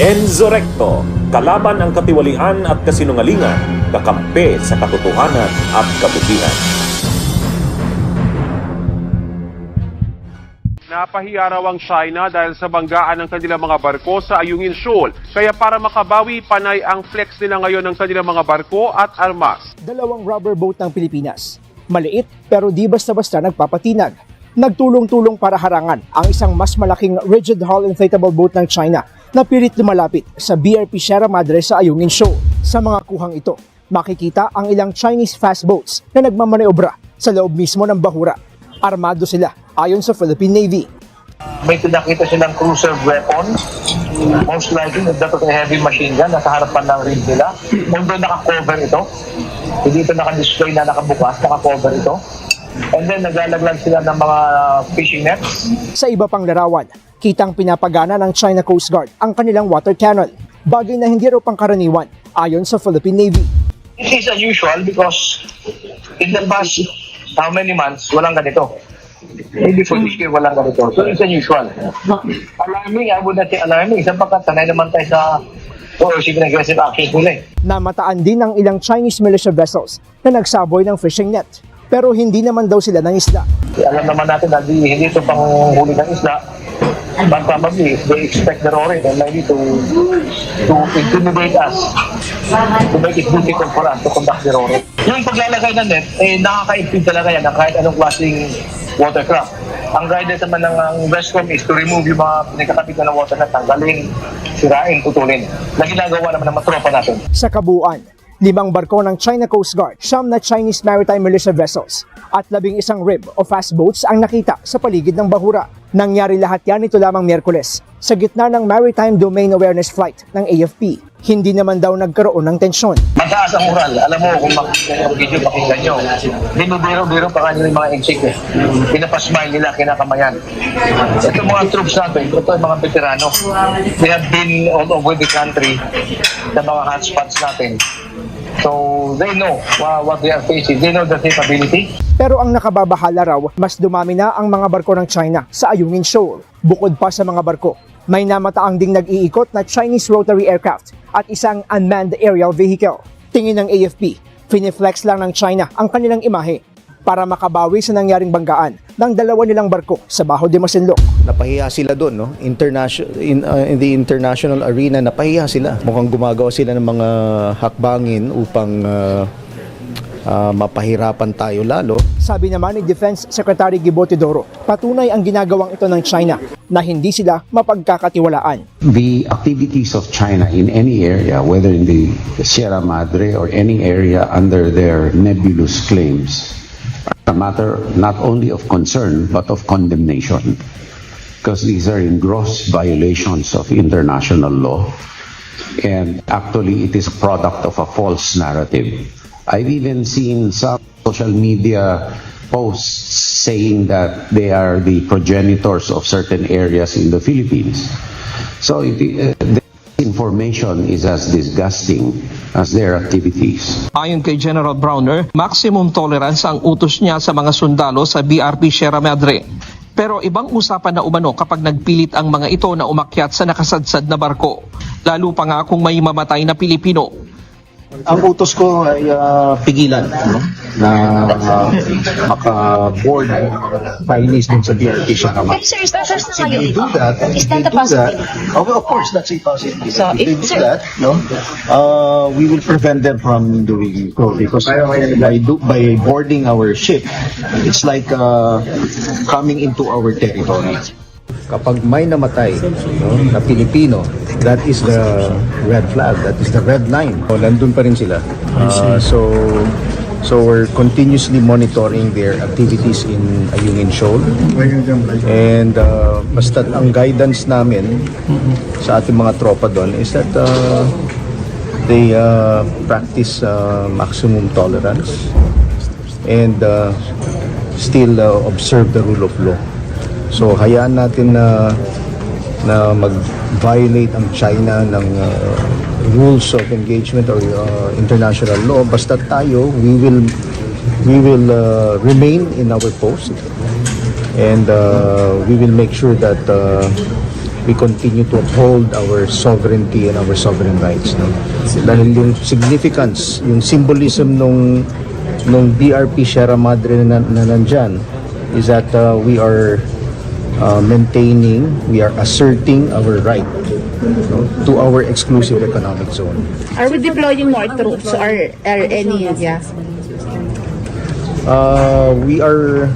Enzo Recto, kalaban ang katiwalian at kasinungalingan, kakampi sa katotohanan at kabutihan. Napahiya raw ang China dahil sa banggaan ng kanilang mga barko sa Ayungin Shoal. Kaya para makabawi, panay ang flex nila ngayon ng kanilang mga barko at armas. dalawang rubber boat ng Pilipinas. Maliit pero di basta-basta nagpapatinag. Nagtulong-tulong para harangan ang isang mas malaking rigid hull inflatable boat ng China na pilit lumalapit sa BRP Sierra Madre sa Ayungin Shoal. Sa mga kuhang ito, makikita ang ilang Chinese fast boats na nagmamaneobra sa loob mismo ng bahura. Armado sila ayon sa Philippine Navy. may pinakita silang cruiser weapon. Most likely, nagdapat ng heavy machine gun nasa harapan ng rig nila. Although naka-cover ito, hindi ito naka-display na nakabukas, naka-cover ito. And then, naglalaglag sila ng mga fishing nets. Sa iba pang larawan, kitang pinapagana ng China Coast Guard ang kanilang water cannon, bagay na hindi raw pangkaraniwan ayon sa Philippine Navy. It is unusual because in the past, how many months, walang ganito. Maybe for this year, walang ganito. So, it's unusual. Alarming, I would not say alarming, sapagkat sanay naman tayo sa coercive and aggressive actions nila eh. Namataan din ng ilang Chinese militia vessels na nagsaboy ng fishing net. Pero hindi naman daw sila ng isda. Alam naman natin na di, hindi ito pang huli ng isla. But probably, if they expect the roaring, then maybe to, to intimidate us, to make it difficult for us to conduct the roaring. Yung paglalagay ng net, eh, nakaka-impede talaga yan ng kahit anong klaseng watercraft. Ang guidance naman ng ang Westcom is to remove yung mga pinagkakabit na ng water net, tanggalin, sirain, putulin. Na ginagawa naman ng mga tropa natin. Sa kabuuan, limang barko ng China Coast Guard, siyam na Chinese maritime militia vessels, at labing isang rib o fast boats ang nakita sa paligid ng Bahura. Nangyari lahat yan ito lamang Miyerkules, sa gitna ng Maritime Domain Awareness Flight ng AFP. Hindi naman daw nagkaroon ng tensyon. Mataas ang moral. Alam mo kung makikita yung video, pakinggan nyo. Binubiro-biro pa kanila yung mga insik eh. Pinapasmile nila, kinakamayan. Ito mga troops natin, ito mga veterano. They have been all over the country sa mga hotspots natin. So, they know what they are facing. They know the capability. Pero ang nakababahala raw, mas dumami na ang mga barko ng China sa Ayungin Shoal. Bukod pa sa mga barko, may namataang ding nag-iikot na Chinese rotary aircraft at isang unmanned aerial vehicle. Tingin ng AFP, finiflex lang ng China ang kanilang imahe para makabawi sa nangyaring banggaan ng dalawa nilang barko sa Baho de Masinloc. napahiya sila doon no international in, uh, in the international arena napahiya sila mukhang gumagawa sila ng mga hakbangin upang uh, uh, mapahirapan tayo lalo Sabi naman ni Defense Secretary Gibo Teodoro, patunay ang ginagawang ito ng China na hindi sila mapagkakatiwalaan. the activities of China in any area, whether in the Sierra Madre or any area under their nebulous claims, a matter not only of concern but of condemnation. Because these are in gross violations of international law. And actually, it is a product of a false narrative. I've even seen some social media posts saying that they are the progenitors of certain areas in the Philippines. So it, uh, the information is as disgusting as their activities. Ayon kay General Browner, maximum tolerance ang utos niya sa mga sundalo sa BRP Sierra Madre. Pero ibang usapan na umano kapag nagpilit ang mga ito na umakyat sa nakasadsad na barko. Lalo pa nga kung may mamatay na Pilipino. Ang utos ko ay ah, pigilan no? na uh, maka-board Chinese dun sa BRT siya naman. Pero sir, stashers na If kayo, they do that, Is if that a do that, possibility? oh, of course, that's a possibility. So, if they if- do sir- that, no, uh, we will prevent them from doing so because by do, by boarding our ship, it's like uh, coming into our territory. Kapag may namatay no, na Pilipino that is the red flag that is the red line. O nandun pa rin sila. Uh, so so we're continuously monitoring their activities in Ayungin Shoal. And uh, basta ang guidance namin sa ating mga tropa doon is that uh, they uh, practice uh, maximum tolerance and uh, still uh, observe the rule of law. So hayaan natin na na mag-violate ang China ng uh, rules of engagement or uh, international law basta tayo we will we will uh, remain in our post and uh, we will make sure that uh, we continue to uphold our sovereignty and our sovereign rights. No? Dahil yung significance, yung symbolism nung nung BRP Sierra Madre na, na nandyan is that uh, we are uh, maintaining, we are asserting our right no, to our exclusive economic zone. Are we deploying more troops or, or any, yeah? Uh, we are,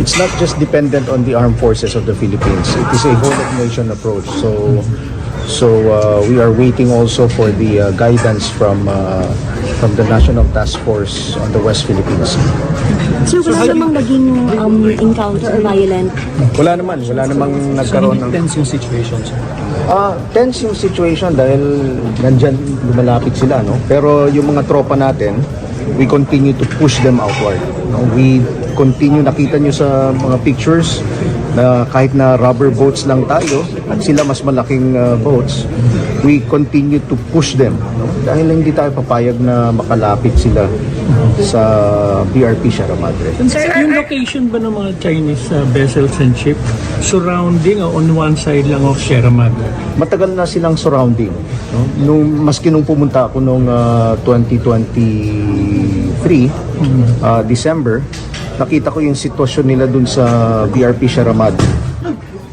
it's not just dependent on the armed forces of the Philippines. It is a whole of nation approach. So, so uh, we are waiting also for the uh, guidance from uh, from the National Task Force on the West Philippines. Sir, wala namang naging um, encounter or violent? Wala naman, wala namang nagkaroon ng... tense yung situation, sir? Ah, tense yung situation dahil nandyan lumalapit sila, no? Pero yung mga tropa natin, we continue to push them outward. No? We continue, nakita nyo sa mga pictures na kahit na rubber boats lang tayo at sila mas malaking uh, boats, we continue to push them. No? Dahil hindi tayo papayag na makalapit sila sa BRP Sierra Madre. yung location ba ng mga Chinese uh, vessels and ship surrounding or on one side lang of Sierra Madre? matagal na silang surrounding. No? Nung maski nung pumunta ako nung ah, 2023 ah, December, nakita ko yung sitwasyon nila dun sa BRP Sierra Madre.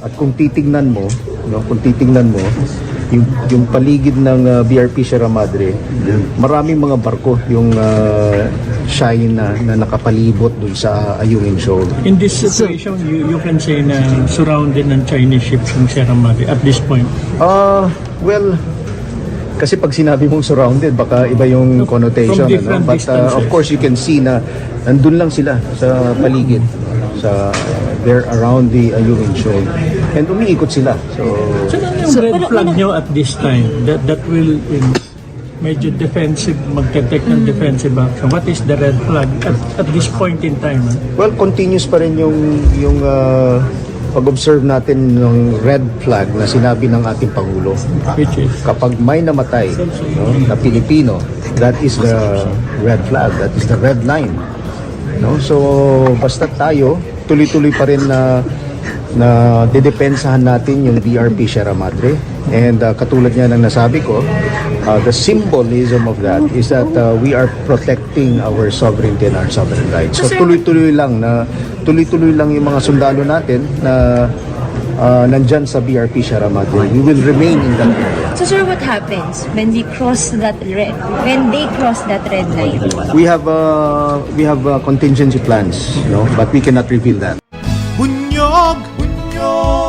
At kung titingnan mo, no, kung titingnan mo, yung, yung paligid ng ah, BRP Sierra Madre, maraming mga barko yung uh, China na nakapalibot dun sa Ayungin Shoal. In this situation, you, you can say na surrounded ng Chinese ships yung Sierra Madre at this point. Ah, well, kasi pag sinabi mong surrounded, baka iba yung connotation. From different Ano? But uh, of course, you can see na nandun lang sila sa paligid. Sa, they're around the Ayungin Shoal. And umiikot sila. So, So, ano yung red flag nyo at this time that that will in, medyo defensive, magte-take ng defensive action? What is the red flag at, at this point in time? ah? well, continuous pa rin yung, yung uh, pag-observe natin ng red flag na sinabi ng ating Pangulo. Which is? kapag may namatay no, na Pilipino, that is the red flag, that is the red line. No? So, basta tayo, tuloy-tuloy pa rin na na didepensahan natin yung BRP Sierra Madre. And uh, katulad niya ng nasabi ko, uh, the symbolism of that is that uh, we are protecting our sovereignty and our sovereign rights. So tuloy-tuloy lang na tuloy-tuloy lang yung mga sundalo natin na uh, nandyan sa BRP Madre. We will remain in that area. So sir, what happens when they cross that red, when they cross that red line? We have uh, we have uh, contingency plans, no, but we cannot reveal that. Bunyog, bunyog,